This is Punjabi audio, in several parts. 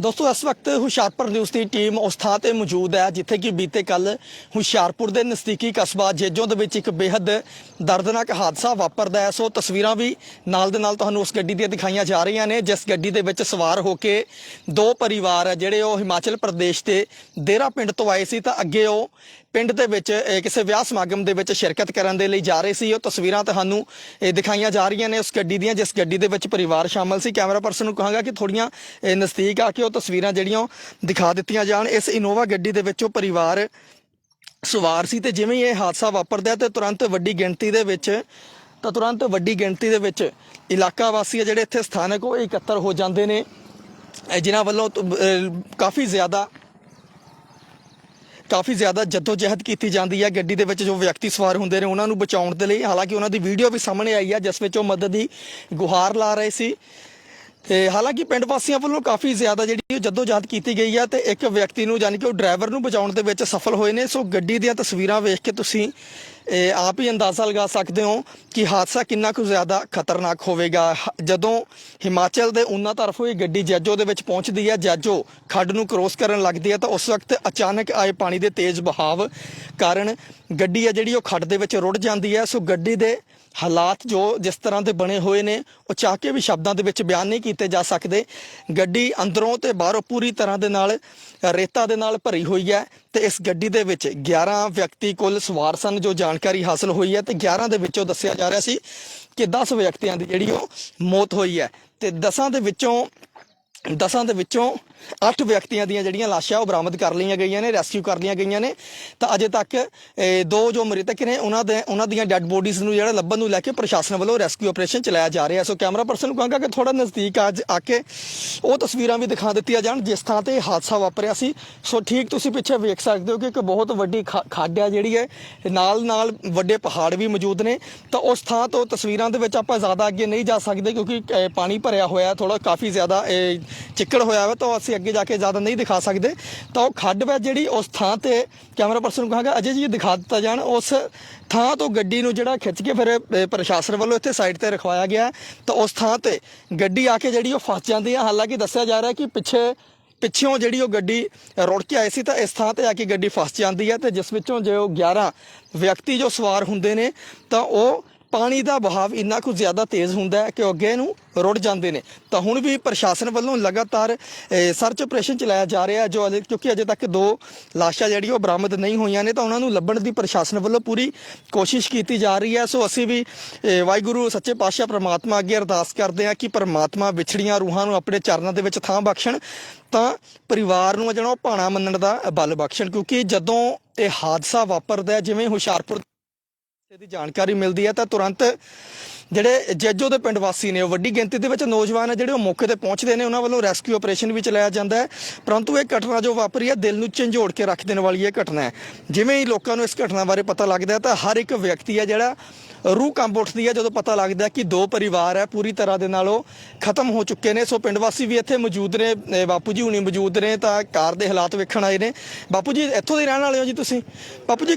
ਦੋਸਤੋ, ਇਸ ਵਕਤ ਹੁਸ਼ਿਆਰਪੁਰ ਨਿਊਜ਼ ਦੀ ਟੀਮ ਉਸ ਥਾਂ ਤੇ ਮੌਜੂਦ ਹੈ, ਜਿੱਥੇ ਕਿ ਬੀਤੇ ਕੱਲ ਹੁਸ਼ਿਆਰਪੁਰ ਦੇ ਨਜ਼ਦੀਕੀ ਕਸਬਾ ਜੇਜੋਂ ਦੇ ਵਿੱਚ ਇੱਕ ਬੇहद ਦਰਦਨਾਕ ਹਾਦਸਾ ਵਾਪਰਦਾ ਹੈ। ਸੋ ਤਸਵੀਰਾਂ ਵੀ ਨਾਲ ਦੇ ਨਾਲ ਤੁਹਾਨੂੰ ਉਸ ਗੱਡੀ ਦੀਆਂ ਦਿਖਾਈਆਂ ਜਾ ਰਹੀਆਂ ਨੇ, ਜਿਸ ਗੱਡੀ ਦੇ ਵਿੱਚ ਸਵਾਰ ਹੋ ਕੇ ਦੋ ਪਰਿਵਾਰ ਹੈ ਜਿਹੜੇ ਉਹ ਹਿਮਾਚਲ ਪ੍ਰਦੇਸ਼ ਦੇ ਦੇਰਾ ਪਿੰਡ ਤੋਂ ਆਏ ਸੀ, ਤਾਂ ਅੱਗੇ ਉਹ ਪਿੰਡ ਦੇ ਵਿੱਚ ਕਿਸੇ ਵਿਆਹ ਸਮਾਗਮ ਦੇ ਵਿੱਚ ਸ਼ਿਰਕਤ ਕਰਨ ਦੇ ਲਈ ਜਾ ਰਹੇ ਸੀ। ਉਹ ਤਸਵੀਰਾਂ ਤੁਹਾਨੂੰ ਦਿਖਾਈਆਂ ਜਾ ਰਹੀਆਂ ਨੇ ਉਸ ਗੱਡੀ ਦੀਆਂ, ਜਿਸ ਗੱਡੀ ਦੇ ਵਿੱਚ ਪਰਿਵਾਰ ਸ਼ਾਮਲ ਸੀ। ਕੈਮਰਾ ਪਰਸਨ ਨੂੰ ਕਹਾਂਗਾ ਕਿ ਥੋੜੀਆਂ ਨਜ਼ਦੀਕ ਆ ਕੇ ਉਹ ਤਸਵੀਰਾਂ ਜਿਹੜੀਆਂ ਉਹ ਦਿਖਾ ਦਿੱਤੀਆਂ ਜਾਣ। ਇਸ ਇਨੋਵਾ ਗੱਡੀ ਦੇ ਵਿੱਚ ਉਹ ਪਰਿਵਾਰ ਸਵਾਰ ਸੀ ਤੇ ਜਿਵੇਂ ਇਹ ਹਾਦਸਾ ਵਾਪਰਦਾ ਹੈ ਤੇ ਤੁਰੰਤ ਵੱਡੀ ਗਿਣਤੀ ਦੇ ਵਿੱਚ, ਤਾਂ ਤੁਰੰਤ ਵੱਡੀ ਗਿਣਤੀ ਦੇ ਵਿੱਚ ਇਲਾਕਾ ਵਾਸੀ ਆ ਜਿਹੜੇ ਇੱਥੇ ਸਥਾਨਕ ਉਹ ਇਕੱਤਰ ਹੋ ਜਾਂਦੇ ਨੇ। ਇਹ ਜਿਨ੍ਹਾਂ ਵੱਲੋਂ ਕਾਫੀ ਜ਼ਿਆਦਾ ਕਾਫੀ ਜ਼ਿਆਦਾ ਜਹਿਦ ਕੀਤੀ ਜਾਂਦੀ ਹੈ ਗੱਡੀ ਦੇ ਵਿੱਚ ਜੋ ਵਿਅਕਤੀ ਸਵਾਰ ਹੁੰਦੇ ਨੇ, ਉਹਨਾਂ ਨੂੰ ਬਚਾਉਣ ਦੇ ਲਈ। ਹਾਲਾਂਕਿ ਉਹਨਾਂ ਦੀ ਵੀਡੀਓ ਵੀ ਸਾਹਮਣੇ ਆਈ ਹੈ, ਜਿਸ ਵਿੱਚ ਉਹ ਮਦਦ ਦੀ ਗੁਹਾਰ ਲਾ ਰਹੇ ਸੀ। ਤੇ ਹਾਲਾਂਕਿ ਪਿੰਡ ਵਾਸੀਆਂ ਵੱਲੋਂ ਕਾਫੀ ਜ਼ਿਆਦਾ ਜਿਹੜੀ ਉਹ ਜਹਿਦ ਕੀਤੀ ਗਈ ਹੈ ਤੇ ਇੱਕ ਵਿਅਕਤੀ ਨੂੰ ਯਾਨੀ ਕਿ ਉਹ ਡਰਾਈਵਰ ਨੂੰ ਬਚਾਉਣ ਦੇ ਵਿੱਚ ਸਫਲ ਹੋਏ ਨੇ। ਸੋ ਗੱਡੀ ਦੀਆਂ ਤਸਵੀਰਾਂ ਵੇਖ ਕੇ ਤੁਸੀਂ ਇਹ ਆਪ ਹੀ ਅੰਦਾਜ਼ਾ ਲਗਾ ਸਕਦੇ ਹੋ ਕਿ ਹਾਦਸਾ ਕਿੰਨਾ ਕੁ ਜ਼ਿਆਦਾ ਖਤਰਨਾਕ ਹੋਵੇਗਾ। ਹ- ਜਦੋਂ ਹਿਮਾਚਲ ਦੇ ਉਨਾ ਤਰਫੋਂ ਇਹ ਗੱਡੀ ਜੈਜੋ ਦੇ ਵਿੱਚ ਪਹੁੰਚਦੀ ਹੈ, ਜੈਜੋ ਖੱਡ ਨੂੰ ਕ੍ਰੋਸ ਕਰਨ ਲੱਗਦੀ ਹੈ, ਤਾਂ ਉਸ ਵਕਤ ਅਚਾਨਕ ਆਏ ਪਾਣੀ ਦੇ ਤੇਜ਼ ਬਹਾਵ ਕਾਰਨ ਗੱਡੀ ਹੈ ਜਿਹੜੀ ਉਹ ਖੱਡ ਦੇ ਵਿੱਚ ਰੁੜ ਜਾਂਦੀ ਹੈ। ਸੋ ਗੱਡੀ ਦੇ ਹਾਲਾਤ ਜੋ ਜਿਸ ਤਰ੍ਹਾਂ ਦੇ ਬਣੇ ਹੋਏ ਨੇ, ਉਹ ਚਾਹ ਕੇ ਵੀ ਸ਼ਬਦਾਂ ਦੇ ਵਿੱਚ ਬਿਆਨ ਨਹੀਂ ਕੀਤੇ ਜਾ ਸਕਦੇ। ਗੱਡੀ ਅੰਦਰੋਂ ਤੇ ਬਾਹਰੋਂ ਪੂਰੀ ਤਰ੍ਹਾਂ ਦੇ ਨਾਲ, ਰੇਤਾ ਦੇ ਨਾਲ ਭਰੀ ਹੋਈ ਹੈ ਤੇ ਇਸ ਗੱਡੀ ਦੇ ਵਿੱਚ 11 ਵਿਅਕਤੀ ਕੁੱਲ ਸਵਾਰ ਸਨ, ਜੋ ਜਾਣਕਾਰੀ ਹਾਸਲ ਹੋਈ ਹੈ ਤੇ 11 ਦੇ ਵਿੱਚੋਂ ਦੱਸਿਆ ਜਾ ਰਿਹਾ ਸੀ ਕਿ 10 ਵਿਅਕਤੀਆਂ ਦੀ ਜਿਹੜੀ ਉਹ ਮੌਤ ਹੋਈ ਹੈ। ਤੇ 10 ਦੇ ਵਿੱਚੋਂ 10 ਦੇ ਵਿੱਚੋਂ 8 ਵਿਅਕਤੀਆਂ ਦੀਆਂ ਜਿਹੜੀਆਂ ਲਾਸ਼ਾਂ ਉਹ ਬਰਾਮਦ ਕਰ ਲਈਆਂ ਗਈਆਂ ਨੇ ਰੈਸਕਿਊ ਕਰ ਲਈਆਂ ਗਈਆਂ ਨੇ। ਤਾਂ ਅਜੇ ਤੱਕ ਦੋ ਜੋ ਮ੍ਰਿਤਕ ਨੇ ਉਹਨਾਂ ਦੇ ਉਹਨਾਂ ਦੀਆਂ ਡੈੱਡ ਬੋਡੀਜ਼ ਨੂੰ ਜਿਹੜਾ ਲੱਭਣ ਨੂੰ ਲੈ ਕੇ ਪ੍ਰਸ਼ਾਸਨ ਵੱਲੋਂ ਰੈਸਕਿਊ ਆਪਰੇਸ਼ਨ ਚਲਾਇਆ ਜਾ ਰਿਹਾ। ਸੋ ਕੈਮਰਾ ਪਰਸਨ ਨੂੰ ਕਹਾਂਗਾ ਕਿ ਥੋੜਾ ਨਜ਼ਦੀਕ ਅੱਜ ਆ ਕੇ ਉਹ ਤਸਵੀਰਾਂ ਵੀ ਦਿਖਾ ਦਿੱਤੀਆਂ ਜਾਣ ਜਿਸ ਥਾਂ ਤੇ ਹਾਦਸਾ ਵਾਪਰਿਆ ਸੀ। ਸੋ ਠੀਕ ਤੁਸੀਂ ਪਿੱਛੇ ਵੇਖ ਸਕਦੇ ਹੋ ਕਿ ਇੱਕ ਬਹੁਤ ਵੱਡੀ ਖਾ- ਖੱਡ ਹੈ ਜਿਹੜੀ ਹੈ। ਨਾਲ ਨਾਲ ਵੱਡੇ ਪਹਾੜ ਵੀ ਮੌਜੂਦ ਨੇ। ਤਾਂ ਉਸ ਥਾਂ ਤੋਂ ਤਸਵੀਰਾਂ ਦੇ ਵਿੱਚ ਆਪਾਂ ਜ਼ਿਆਦਾ ਅੱਗੇ ਨਹੀਂ ਜਾ ਸਕਦੇ ਕਿਉਂਕਿ ਪਾਣੀ ਭਰਿਆ ਹੋਇਆ ਥੋੜਾ ਕਾਫੀ ਜ਼ਿਆਦਾ ਇਹ, ਚਿੱਕੜ ਹੋਇਆ ਵਾ ਤਾਂ ਅਸੀਂ ਅੱਗੇ ਜਾ ਕੇ ਜ਼ਿਆਦਾ ਨਹੀਂ ਦਿਖਾ ਸਕਦੇ, ਤਾਂ ਉਹ ਖੱਡ ਵਾ ਜਿਹੜੀ ਉਸ ਥਾਂ ਤੇ ਕੈਮਰਾ ਪਰਸਨ ਨੂੰ ਕਹਾਂਗਾ, ਅਜੇ ਜੀ ਦਿਖਾ ਦਿੱਤਾ ਜਾਣ, ਉਸ ਥਾਂ ਤੋਂ ਗੱਡੀ ਨੂੰ ਜਿਹੜਾ ਖਿੱਚ ਕੇ ਫਿਰ ਪ੍ਰਸ਼ਾਸਨ ਵੱਲੋਂ ਇੱਥੇ ਸਾਈਡ ਤੇ ਰਖਵਾਇਆ ਗਿਆ ਤਾਂ ਉਸ ਥਾਂ ਤੇ ਗੱਡੀ ਆ ਕੇ ਜਿਹੜੀ ਉਹ ਫਸ ਜਾਂਦੀ ਹੈ। ਹਾਲਾਂਕਿ ਦੱਸਿਆ ਜਾ ਰਿਹਾ ਕਿ ਪਿੱਛੇ ਪਿੱਛੋਂ ਜਿਹੜੀ ਉਹ ਗੱਡੀ ਰੁੜ ਕੇ ਆਈ ਸੀ, ਤਾਂ ਇਸ ਥਾਂ ਤੇ ਆ ਕੇ ਗੱਡੀ ਫਸ ਜਾਂਦੀ ਹੈ ਤੇ ਜਿਸ ਵਿੱਚੋਂ ਜੇ ਉਹ 11 ਵਿਅਕਤੀ ਜੋ ਸਵਾਰ ਹੁੰਦੇ ਨੇ, ਤਾਂ ਉਹ ਪਾਣੀ ਦਾ ਵਹਾਅ ਇੰਨਾ ਕੁ ਜ਼ਿਆਦਾ ਤੇਜ਼ ਹੁੰਦਾ ਹੈ ਕਿ ਉਹ ਅੱਗੇ ਨੂੰ ਰੁੜ ਜਾਂਦੇ ਨੇ। ਤਾਂ ਹੁਣ ਵੀ ਪ੍ਰਸ਼ਾਸਨ ਵੱਲੋਂ ਲਗਾਤਾਰ ਸਰਚ ਆਪਰੇਸ਼ਨ ਚਲਾਇਆ ਜਾ ਰਿਹਾ ਜੋ ਅਜੇ, ਕਿਉਂਕਿ ਅਜੇ ਤੱਕ ਦੋ ਲਾਸ਼ਾਂ ਜਿਹੜੀ ਉਹ ਬਰਾਮਦ ਨਹੀਂ ਹੋਈਆਂ ਨੇ, ਤਾਂ ਉਹਨਾਂ ਨੂੰ ਲੱਭਣ ਦੀ ਪ੍ਰਸ਼ਾਸਨ ਵੱਲੋਂ ਪੂਰੀ ਕੋਸ਼ਿਸ਼ ਕੀਤੀ ਜਾ ਰਹੀ ਹੈ। ਸੋ ਅਸੀਂ ਵੀ ਵਾਹਿਗੁਰੂ ਸੱਚੇ ਪਾਤਸ਼ਾਹ ਪ੍ਰਮਾਤਮਾ ਅੱਗੇ ਅਰਦਾਸ ਕਰਦੇ ਹਾਂ ਕਿ ਪ੍ਰਮਾਤਮਾ ਵਿਛੜੀਆਂ ਰੂਹਾਂ ਨੂੰ ਆਪਣੇ ਚਰਨਾਂ ਦੇ ਵਿੱਚ ਥਾਂ ਬਖਸ਼ਣ, ਤਾਂ ਪਰਿਵਾਰ ਨੂੰ ਆ ਜਿਹੜਾ ਉਹ ਭਾਣਾ ਮੰਨਣ ਦਾ ਬਲ ਬਖਸ਼ਣ। ਕਿਉਂਕਿ ਜਦੋਂ ਇਹ ਹਾਦਸਾ ਵਾਪਰਦਾ ਹੈ, ਜਿਵੇਂ ਹੁਸ਼ਿਆਰਪੁਰ ਦੀ ਜਾਣਕਾਰੀ ਮਿਲਦੀ ਹੈ ਤਾਂ ਤੁਰੰਤ ਜਿਹੜੇ ਜੱਜੋ ਦੇ ਪਿੰਡ ਵਾਸੀ ਨੇ, ਉਹ ਵੱਡੀ ਗਿਣਤੀ ਦੇ ਵਿੱਚ ਨੌਜਵਾਨ ਹੈ ਜਿਹੜੇ ਉਹ ਮੌਕੇ ਤੇ ਪਹੁੰਚਦੇ ਨੇ, ਉਹਨਾਂ ਵੱਲੋਂ ਰੈਸਕਿਊ ਆਪਰੇਸ਼ਨ ਵੀ ਚਲਾਇਆ ਜਾਂਦਾ ਹੈ। ਪਰੰਤੂ ਇਹ ਘਟਨਾ ਜੋ ਵਾਪਰੀ ਹੈ, ਦਿਲ ਨੂੰ ਝੰਜੋੜ ਕੇ ਰੱਖ ਦੇਣ ਵਾਲੀ ਇਹ ਘਟਨਾ ਹੈ। ਜਿਵੇਂ ਹੀ ਲੋਕਾਂ ਨੂੰ ਇਸ ਘਟਨਾ ਬਾਰੇ ਪਤਾ ਲੱਗਦਾ ਹੈ, ਤਾਂ ਹਰ ਇੱਕ ਵਿਅਕਤੀ ਹੈ ਜਿਹੜਾ ਰੂਹ ਕੰਬ ਉੱਠਦੀ ਹੈ, ਜਦੋਂ ਪਤਾ ਲੱਗਦਾ ਕਿ ਦੋ ਪਰਿਵਾਰ ਹੈ, ਪੂਰੀ ਤਰ੍ਹਾਂ ਦੇ ਨਾਲ ਉਹ ਖਤਮ ਹੋ ਚੁੱਕੇ ਨੇ। ਸੋ ਪਿੰਡ ਵਾਸੀ ਵੀ ਇੱਥੇ ਮੌਜੂਦ ਨੇ ਬਾਪੂ ਜੀ ਹੁਣੀ ਮੌਜੂਦ ਨੇ, ਤਾਂ ਕਾਰ ਦੇ ਹਾਲਾਤ ਵੇਖਣ ਆਏ ਨੇ। ਬਾਪੂ ਜੀ, ਇੱਥੋਂ ਦੇ ਰਹਿਣ ਵਾਲੇ ਹੋ ਜੀ ਤੁਸੀਂ? ਬਾਪੂ ਜੀ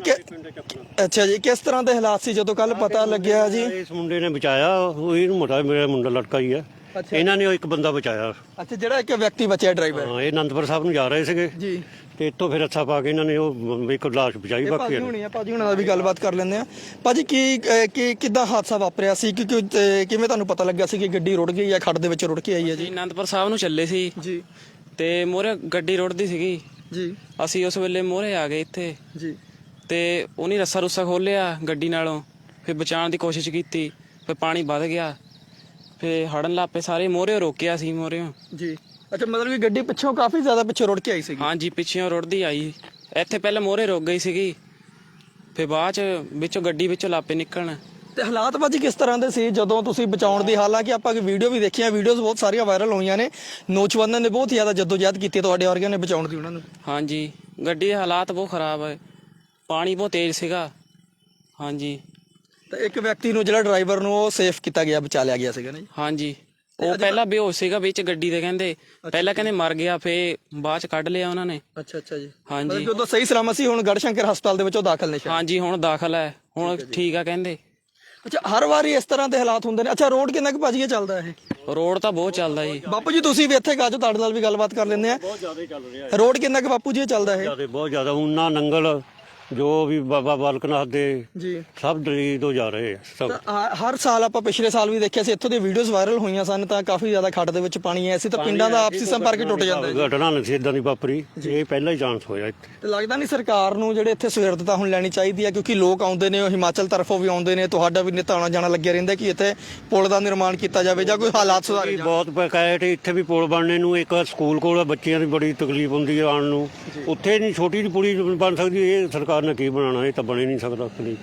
ਅੱਛਾ ਜੀ, ਕਿਸ ਤਰ੍ਹਾਂ ਦੇ ਹਾਲਾਤ ਸੀ ਜਦੋਂ ਕੱਲ ਪਤਾ ਲੱਗਿਆ ਜੀ? ਇਸ ਮੁੰਡੇ ਨੇ ਬਚਾਇਆ ਉਹ ਇਹਨੂੰ ਮੋਟਾ ਮੇਰਾ ਮੁੰਡਾ ਲੜਕਾ ਹੀ ਹੈ ਅੱਛਾ। ਇਹਨਾਂ ਨੇ ਉਹ ਇੱਕ ਬੰਦਾ ਬਚਾਇਆ। ਅੱਛਾ ਜਿਹੜਾ ਇੱਕ ਵਿਅਕਤੀ ਬਚਿਆ ਡਰਾਈਵਰ। ਹਾਂ ਇਹ ਅਨੰਦਪੁਰ ਸਾਹਿਬ ਨੂੰ ਜਾ ਰਹੇ ਸੀਗੇ। ਜੀ। ਤੇ ਇੱਥੋਂ ਫਿਰ ਅੱਛਾ ਪਾ ਕੇ ਇਹਨਾਂ ਨੇ ਉਹ ਇੱਕ ਲਾਸ਼ ਬਚਾਈ ਇਹ ਬਾਕੀ ਭਾਜੀ ਹੁਣੀ ਆ ਭਾਜੀ ਹੁਣਾਂ ਦਾ ਵੀ ਗੱਲਬਾਤ ਕਰ ਲੈਂਦੇ ਆ। ਭਾਜੀ ਕੀ ਅਹ, ਕੀ ਕਿੱਦਾਂ ਹਾਦਸਾ ਵਾਪਰਿਆ ਸੀ? ਕਿ ਕਿ- ਅਹ, ਕਿਵੇਂ ਤੁਹਾਨੂੰ ਪਤਾ ਲੱਗਿਆ ਸੀ ਕਿ ਗੱਡੀ ਰੁੜ ਗਈ ਹੈ ਖੱਡ ਦੇ ਵਿੱਚ ਰੁੜ ਕੇ ਆਈ ਹੈ ਜੀ? ਜੀ ਅਨੰਦਪੁਰ ਸਾਹਿਬ ਨੂੰ ਚੱਲੇ ਸੀ। ਜੀ। ਤੇ ਮੋਰੇ ਗੱਡੀ ਰੁੜਦੀ ਸੀਗੀ। ਜੀ। ਅਸੀਂ ਉਸ ਵੇਲੇ ਮੋਰੇ ਆ ਗਏ ਇੱਥੇ। ਜੀ। ਤੇ ਉਹਨੇ ਰੱਸਾ ਰੁੱਸਾ ਖੋਲਿਆ ਗੱਡੀ ਨਾਲੋਂ। ਫਿਰ ਬਚਾਉਣ ਦੀ ਕੋਸ਼ਿਸ਼ ਕੀਤੀ। ਫਿਰ ਪਾਣੀ ਵੱਧ ਗਿਆ। ਫਿਰ ਹੜਨ ਲੱਪੇ ਸਾਰੇ ਮੋਰੇ ਰੋਕਿਆ ਸੀ ਮੋਰੇ ਜੀ। ਅੱਛਾ ਮਤਲਬ ਕਿ ਗੱਡੀ ਪਿੱਛੋਂ ਕਾਫੀ ਜ਼ਿਆਦਾ ਪਿੱਛੇ ਰੁੜ ਕੇ ਆਈ ਸੀਗੀ? ਹਾਂਜੀ ਪਿੱਛੇੋਂ ਰੁੜਦੀ ਆਈ। ਇੱਥੇ ਪਹਿਲਾਂ ਮੋਰੇ ਰੁਕ ਗਈ ਸੀਗੀ। ਫਿਰ ਬਾਅਦ ਚ ਵਿੱਚੋਂ ਗੱਡੀ ਵਿੱਚੋਂ ਲਾਪੇ ਨਿਕਲਣ। ਤੇ ਹਾਲਾਤ ਭਾਜੀ ਕਿਸ ਤਰ੍ਹਾਂ ਦੇ ਸੀ? ਜਦੋਂ ਤੁਸੀਂ ਬਚਾਉਣ ਦੀ ਹਾਲਾਂਕਿ ਆਪਾਂ ਵੀਡੀਓ ਵੀ ਦੇਖੀਆਂ ਵੀਡੀਓਜ਼ ਬਹੁਤ ਸਾਰੀਆਂ ਵਾਇਰਲ ਹੋਈਆਂ ਨੇ। ਨੌਜਵਾਨਾਂ ਨੇ ਬਹੁਤ ਜ਼ਿਆਦਾ ਜਦੋਜਹਿਦ ਕੀਤੀ ਤੁਹਾਡੇ ਵਰਗਿਆਂ ਨੇ ਬਚਾਉਣ ਦੀ ਉਹਨਾਂ ਨੂੰ। ਹਾਂਜੀ। ਗੱਡੀ ਦੇ ਹਾਲਾਤ ਬਹੁਤ ਖਰਾਬ ਹੈ ਪਾਣੀ ਬਹੁਤ ਤੇਜ਼ ਸੀਗਾ। ਹਾਂਜੀ। ਤੇ ਇੱਕ ਵਿਅਕਤੀ ਨੂੰ ਜਿਹੜਾ ਡਰਾਈਵਰ ਨੂੰ ਉਹ ਸੇਫ ਕੀਤਾ ਗਿਆ ਬਚਾ ਲਿਆ ਗਿਆ ਸੀਗਾ ਨਾ ਜੀ? ਹਾਂਜੀ। ਉਹ ਪਹਿਲਾਂ ਬੇਹੋਸ਼ ਸੀਗਾ ਵਿੱਚ ਗੱਡੀ ਦੇ ਕਹਿੰਦੇ। ਪਹਿਲਾਂ ਕਹਿੰਦੇ ਮਰ ਗਿਆ ਫੇ ਬਾਅਦ ਚ ਕੱਢ ਲਿਆ ਉਹਨਾਂ ਨੇ। ਅੱਛਾ ਅੱਛਾ ਜੀ। ਹਾਂਜੀ। ਉਦੋਂ ਸਹੀ ਸਲਾਮਤ ਸੀ ਹੁਣ ਗੜਸ਼ੰਕਰ ਹਸਪਤਾਲ ਦੇ ਵਿੱਚ ਉਹ ਦਾਖਲ ਨੇ ਸ਼ਾਇਦ। ਹਾਂਜੀ ਹੁਣ ਦਾਖਲ ਹੈ। ਹੁਣ ਠੀਕ ਆ ਕਹਿੰਦੇ। ਅੱਛਾ ਹਰ ਵਾਰੀ ਇਸ ਤਰ੍ਹਾਂ ਦੇ ਹਾਲਾਤ ਹੁੰਦੇ ਨੇ। ਅੱਛਾ ਰੋਡ ਕਿੰਨਾ ਕੁ ਭਾਜੀ ਚੱਲਦਾ ਇਹ? ਰੋਡ ਤਾਂ ਬਹੁਤ ਚੱਲਦਾ ਜੀ। ਬਾਪੂ ਜੀ ਤੁਸੀਂ ਵੀ ਇੱਥੇ ਗਾਜੋ ਤੁਹਾਡੇ ਨਾਲ ਵੀ ਗੱਲਬਾਤ ਕਰ ਲੈਂਦੇ ਆ। ਬਹੁਤ ਜ਼ਿਆਦਾ ਚੱਲ ਰਿਹਾ ਰੋਡ ਕਿੰਨਾ ਕੁ ਬਾਪੂ ਜੀ ਇਹ ਚੱਲਦਾ ਹੈ ਬਹੁਤ ਜ਼ਿਆਦਾ ਉਨਾ ਨੰਗਲ ਜੋ ਵੀ ਬਾਬਾ ਬਾਲਕਨਾਥ ਦੇ ਜੀ। ਸਭ ਦਲੀ ਤੋਂ ਜਾ ਰਹੇ ਆ ਸਭ। ਤਾਂ ਹ- ਹਰ ਸਾਲ ਆਪਾਂ ਪਿਛਲੇ ਸਾਲ ਵੀ ਦੇਖਿਆ ਸੀ ਇੱਥੋਂ ਦੀਆਂ ਵੀਡੀਓਜ਼ ਵਾਇਰਲ ਹੋਈਆਂ ਸਨ ਤਾਂ ਕਾਫੀ ਜ਼ਿਆਦਾ ਖੱਡ ਦੇ ਵਿੱਚ ਪਾਣੀ ਆਇਆ ਸੀ ਤਾਂ ਪਿੰਡਾਂ ਦਾ ਆਪਸੀ ਸੰਪਰਕ ਹੀ ਟੁੱਟ ਜਾਂਦਾ ਹੈ ਘਟਨਾ ਨਹੀਂ ਸੀ ਇਦਾਂ ਦੀ ਵਾਪਰੀ। ਇਹ ਪਹਿਲਾ ਹੀ ਚਾਂਸ ਹੋਇਆ ਇੱਥੇ। ਤੇ ਲੱਗਦਾ ਨਹੀਂ ਸਰਕਾਰ ਨੂੰ ਜਿਹੜੇ ਇੱਥੇ ਸਵੇਰਤਤਾ ਹੁਣ ਲੈਣੀ ਚਾਹੀਦੀ ਹੈ ਕਿਉਂਕਿ ਲੋਕ ਆਉਂਦੇ ਨੇ ਉਹ ਹਿਮਾਚਲ ਤਰਫੋਂ ਵੀ ਆਉਂਦੇ ਨੇ ਤੁਹਾਡਾ ਵੀ ਨਿਤ ਆਉਣਾ ਜਾਣਾ ਲੱਗਿਆ ਰਹਿੰਦਾ ਕਿ ਇੱਥੇ ਪੁਲ ਦਾ ਨਿਰਮਾਣ ਕੀਤਾ ਜਾਵੇ ਜਾਂ ਕੋਈ ਹਾਲਾਤ ਸੁਧਾਰੇ ਜਾਣ। ਬਹੁਤ ਬਕਾਇਟ ਇੱਥੇ ਵੀ ਪੁਲ ਬਣਨੇ ਨੂੰ ਇੱਕ ਸਕੂਲ ਕੋਲ ਬੱਚਿਆਂ ਦੀ ਬੜੀ ਤਕਲੀਫ ਹੁੰਦੀ ਹੈ ਆਉਣ ਨੂੰ। ਉੱਥੇ ਨਹੀਂ ਛੋਟੀ ਜਿਹੀ ਪੁਲੀ ਬਣ ਸਕਦੀ ਇਹ ਸਰਕਾਰ ਨੇ ਕੀ ਬਣਾਉਣਾ ਇਹ ਤਾਂ ਬਣ ਹੀ ਨਹੀਂ ਸਕਦਾ ਕਦੀ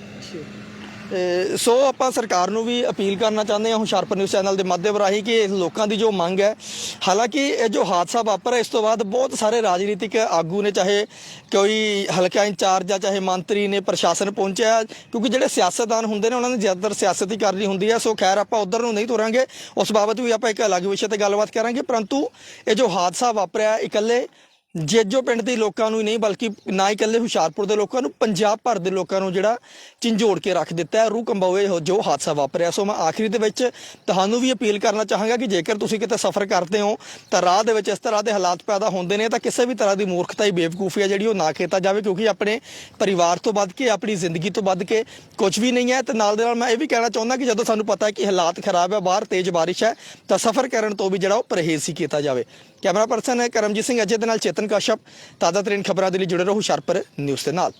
ਤੇ ਸੋ ਆਪਾਂ ਸਰਕਾਰ ਨੂੰ ਵੀ ਅਪੀਲ ਕਰਨਾ ਚਾਹੁੰਦੇ ਹਾਂ ਹੁਸ਼ਿਆਰਪੁਰ ਨਿਊਜ਼ ਚੈਨਲ ਦੇ ਮਾਧਿਅਮ ਰਾਹੀਂ ਕਿ ਇਸ ਲੋਕਾਂ ਦੀ ਜੋ ਮੰਗ ਹੈ, ਹਾਲਾਂਕਿ ਇਹ ਜੋ ਹਾਦਸਾ ਵਾਪਰਿਆ ਇਸ ਤੋਂ ਬਾਅਦ ਬਹੁਤ ਸਾਰੇ ਰਾਜਨੀਤਿਕ ਆਗੂ ਨੇ ਚਾਹੇ ਕੋਈ ਹਲਕਾ ਇੰਚਾਰਜ ਆ, ਚਾਹੇ ਮੰਤਰੀ ਨੇ ਪ੍ਰਸ਼ਾਸਨ ਪਹੁੰਚਿਆ ਕਿਉਂਕਿ ਜਿਹੜੇ ਸਿਆਸਤਦਾਨ ਹੁੰਦੇ ਨੇ ਉਹਨਾਂ ਨੇ ਜ਼ਿਆਦਾਤਰ ਸਿਆਸਤ ਹੀ ਕਰਨੀ ਹੁੰਦੀ ਹੈ। ਸੋ ਖੈਰ ਆਪਾਂ ਉਧਰ ਨੂੰ ਨਹੀਂ ਤੁਰਾਂਗੇ, ਉਸ ਬਾਬਤ ਵੀ ਆਪਾਂ ਇੱਕ ਅਲੱਗ ਵਿਸ਼ੇ ਤੇ ਗੱਲਬਾਤ ਕਰਾਂਗੇ। ਪਰੰਤੂ ਇਹ ਜੋ ਹਾਦਸਾ ਵਾਪਰਿਆ, ਇਕੱਲੇ ਜੇਜੋ ਪਿੰਡ ਦੇ ਲੋਕਾਂ ਨੂੰ ਹੀ ਨਹੀਂ, ਬਲਕਿ ਨਾ ਹੀ ਇਕੱਲੇ ਹੁਸ਼ਿਆਰਪੁਰ ਦੇ ਲੋਕਾਂ ਨੂੰ, ਪੰਜਾਬ ਭਰ ਦੇ ਲੋਕਾਂ ਨੂੰ ਜਿਹੜਾ ਝੰਜੋੜ ਕੇ ਰੱਖ ਦਿੱਤਾ ਹੈ, ਰੂਹ ਕੰਬਾਵੇ ਜੋ ਹਾਦਸਾ ਵਾਪਰਿਆ। ਸੋ ਮੈਂ ਆਖਰੀ ਦੇ ਵਿੱਚ ਤੁਹਾਨੂੰ ਵੀ ਅਪੀਲ ਕਰਨਾ ਚਾਹਾਂਗਾ ਕਿ ਜੇਕਰ ਤੁਸੀਂ ਕਿਤੇ ਸਫ਼ਰ ਕਰਦੇ ਹੋ, ਤਾਂ ਰਾਹ ਦੇ ਵਿੱਚ ਇਸ ਤਰ੍ਹਾਂ ਦੇ ਹਾਲਾਤ ਪੈਦਾ ਹੁੰਦੇ ਨੇ, ਤਾਂ ਕਿਸੇ ਵੀ ਤਰ੍ਹਾਂ ਦੀ ਮੂਰਖਤਾ ਹੀ ਬੇਵਕੂਫੀ ਹੈ ਜਿਹੜੀ ਉਹ ਨਾ ਕੀਤਾ ਜਾਵੇ, ਕਿਉਂਕਿ ਆਪਣੇ ਪਰਿਵਾਰ ਤੋਂ ਵੱਧ ਕੇ, ਆਪਣੀ ਜ਼ਿੰਦਗੀ ਤੋਂ ਵੱਧ ਕੇ ਕੁਝ ਵੀ ਨਹੀਂ ਹੈ। ਤੇ ਨਾਲ ਦੇ ਨਾਲ ਮੈਂ ਇਹ ਵੀ ਕਹਿਣਾ ਚਾਹੁੰਦਾ ਕਿ ਜਦੋਂ ਸਾਨੂੰ ਪਤਾ ਹੈ ਕਿ ਹਾਲਾਤ ਖਰਾਬ ਹੈ ਬਾਹਰ ਤੇਜ਼ ਬਾਰਿਸ਼ ਹੈ, ਤਾਂ ਸਫ਼ਰ ਕਰਨ ਤੋਂ ਵੀ ਜਿਹੜਾ ਉਹ ਪਰਹੇਜ਼ ਹੀ ਕੀਤਾ ਜਾਵੇ। ਕੈਮਰਾ ਪਰਸਨ ਹੈ ਕਰਮਜੀਤ ਸਿੰਘ ਅਜੇ ਦੇ ਨਾਲ ਚੇਤਨ ਕਾਸ਼ਪ ਤਾਜ਼ਾ ਤਰੀਨ ਖਬਰਾਂ ਦੇ ਲਈ ਜੁੜੇ ਰਹੋ ਹੁਸ਼ਿਆਰਪੁਰ ਨਿਊਜ਼ ਦੇ ਨਾਲ।